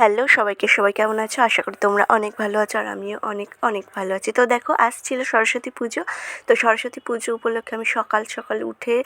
Hello সবাইকে, সবাই কেমন আছো? আশা করি তোমরা অনেক ভালো আছো আর আমিও অনেক অনেক ভালো আছি। তো দেখো, আজ ছিল সরস্বতী পুজো। তো সরস্বতী পুজো উপলক্ষে আমি সকাল সকাল উঠে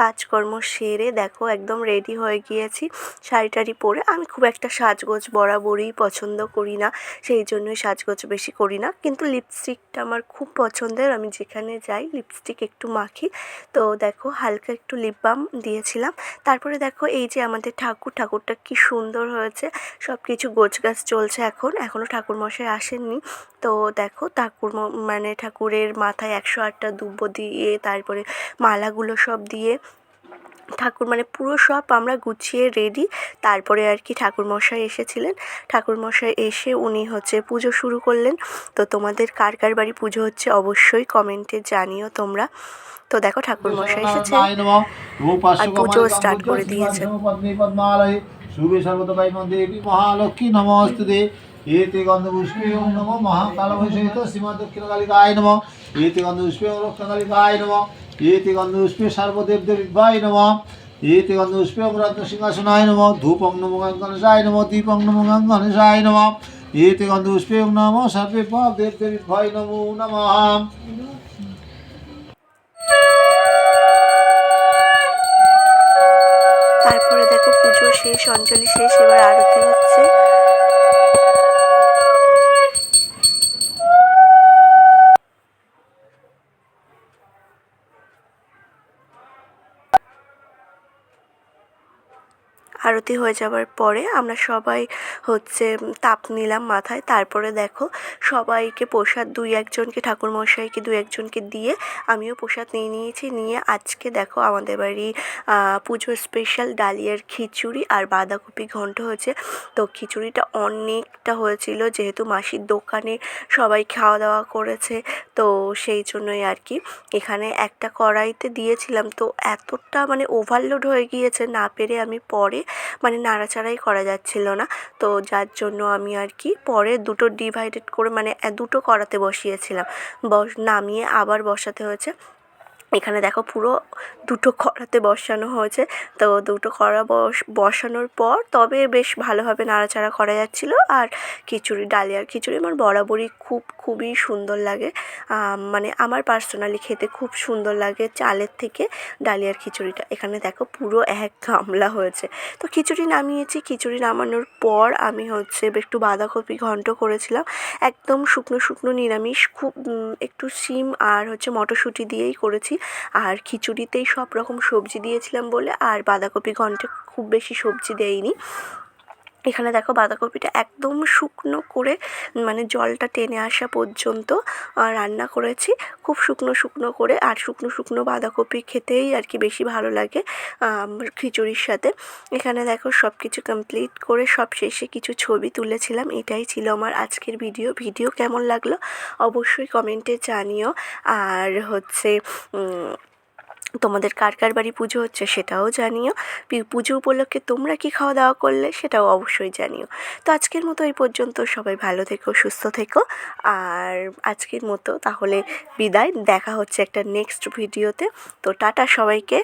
কাজকর্ম সেরে দেখো একদম রেডি হয়ে গিয়েছি শাড়ি টাড়ি পরে। আমি খুব একটা সাজগোজ বরাবরই পছন্দ করি না, সেই জন্যই সাজগোজ বেশি করি না। কিন্তু লিপস্টিকটা আমার খুব পছন্দের, আমি যেখানে যাই লিপস্টিক একটু মাখি। তো দেখো, হালকা একটু লিপ বাম দিয়েছিলাম। তারপরে দেখো, এই যে আমাদের ঠাকুর, ঠাকুরটা কি সুন্দর হয়েছে সব কিছু গোছগাছ চলছে এখন এখনও ঠাকুরমশাই আসেননি। তো দেখো ঠাকুর মানে ঠাকুরের মাথায় একশো আটটা দুব্ব দিয়ে তারপরে মালাগুলো সব দিয়ে ঠাকুর মানে পুরো সব আমরা গুছিয়ে রেডি তারপরে আর কি ঠাকুরমশাই এসেছিলেন। ঠাকুরমশাই এসে উনি হচ্ছে পুজো শুরু করলেন। তো তোমাদের কার কার বাড়ি পুজো হচ্ছে অবশ্যই কমেন্টে জানিও তোমরা। তো দেখো ঠাকুরমশাই এসেছে আর পুজো স্টার্ট করে দিয়েছে। শুভে সর্বদাই দেবী মহালক্ষ্মী নমস্তুতে। এতে গন্ধপুষ্পে ওম নমো মহাকালভৈষহিত শ্রীমদ দক্ষিণ কালিকায় নম। এতে গন্ধপুষ্পে ওম রক্ষণ কালিকায় নম। এতে গন্ধপুষ্পে সর্বদেব দেবায় নম। এতে গন্ধপুষ্পে ওম রত্ন সিংহাসনায় নম। ধূপং নমো গণেশায় নম। দীপং নমো গণেশায় নম। এতে গন্ধপুষ্পে ওম নমো। সর্বে পাপ দেব দেবী নমো নমঃ। শেষ অঞ্জলি শেষ এবার আরতি হচ্ছে। আরতি হয়ে যাওয়ার পরে আমরা সবাই হচ্ছে তাপ নিলাম মাথায়। তারপরে দেখো সবাইকে প্রসাদ দুই একজনকে, ঠাকুরমশাইকে দুই একজনকে দিয়ে আমিও প্রসাদ নিয়ে নিয়েছি। নিয়ে আজকে দেখো আমাদের বাড়ি পুজোর স্পেশাল ডালিয়ার খিচুড়ি আর বাঁধাকপি ঘন্ট হয়েছে। তো খিচুড়িটা অনেকটা হয়েছিল যেহেতু মাসির দোকানে সবাই খাওয়া দাওয়া করেছে। তো সেই জন্যই আর কি এখানে একটা কড়াইতে দিয়েছিলাম। তো এতটা মানে ওভারলোড হয়ে গিয়েছে না পেরে আমি পরে মানে নাড়াচাড়াই করা যাচ্ছিল না। তো যার জন্য আমি আর কি পরে দুটো ডিভাইডেড করে মানে দুটো করাতে বসিয়েছিলাম। বস নামিয়ে আবার বসাতে হয়েছে। এখানে দেখো পুরো দুটো কড়াতে বসানো হয়েছে। তো দুটো কড়া বস, বসানোর পর তবে বেশ ভালোভাবে নাড়াচাড়া করা যাচ্ছিল। আর খিচুড়ি, ডালিয়ার খিচুড়ি আমার বরাবরই খুব, খুবই সুন্দর লাগে। মানে আমার পার্সোনালি খেতে খুব সুন্দর লাগে চালের থেকে ডালিয়ার খিচুড়িটা। এখানে দেখো পুরো এক গামলা হয়েছে। তো খিচুড়ি নামিয়েছি। খিচুড়ি নামানোর পর আমি হচ্ছে একটু বাঁধাকপি ঘন্ট করেছিলাম। একদম শুকনো শুকনো নিরামিষ, খুব একটু সিম আর হচ্ছে মটরশুঁটি দিয়েই করেছি। আর খিচুড়িতেই সব রকম সবজি দিয়েছিলাম বলে আর বাঁধাকপি ঘন্টে খুব বেশি সবজি দেইনি এখানে দেখো বাঁধাকপিটা একদম শুকনো করে মানে জলটা টেনে আসা পর্যন্ত রান্না করেছি। খুব শুকনো শুকনো করে, আর শুকনো শুকনো বাঁধাকপি খেতেই আর কি বেশি ভালো লাগে খিচুড়ির সাথে। এখানে দেখো সব কিছু কমপ্লিট করে সব শেষে কিছু ছবি তুলেছিলাম, এটাই ছিল আমার আজকের ভিডিও ভিডিও কেমন লাগল? অবশ্যই কমেন্টে জানিও। আর হচ্ছে তোমাদের কার কার বাড়ি পুজো হচ্ছে সেটাও জানিও। পুজো উপলক্ষে তোমরা কি খাওয়া দাওয়া করলে সেটাও অবশ্যই জানিও। তো আজকের মতো এই পর্যন্ত সবাই ভালো থেকো, সুস্থ থেকো। আর আজকের মতো তাহলে বিদায়। দেখা হচ্ছে একটা নেক্সট ভিডিওতে তো টাটা সবাইকে।